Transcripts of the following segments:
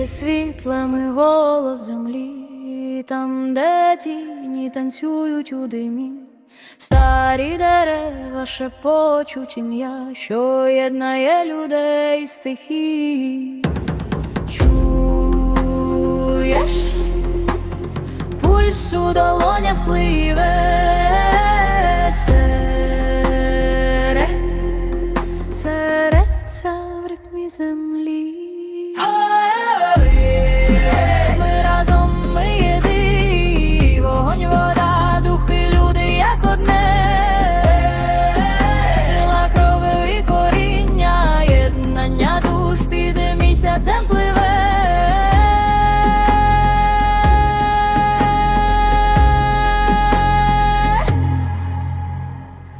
світи світлами голос землі, там, де тіні танцюють у димі, старі дерева шепочуть ім'я, що єднає людей стихій. Чуєш? Пульс у долонях пливе сере, сереться в ритмі землі. Місяцем пливе.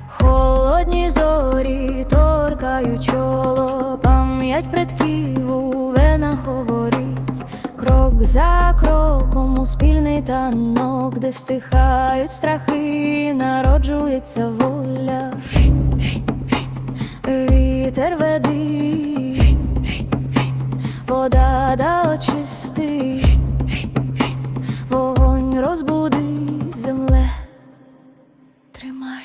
Холодні зорі торкають чоло, пам'ять предків у венах говорить, крок за кроком у спільний танок, де стихають страхи, народжується воля. Вітер веди, вода очисти, вогонь розбудить земле, тримай.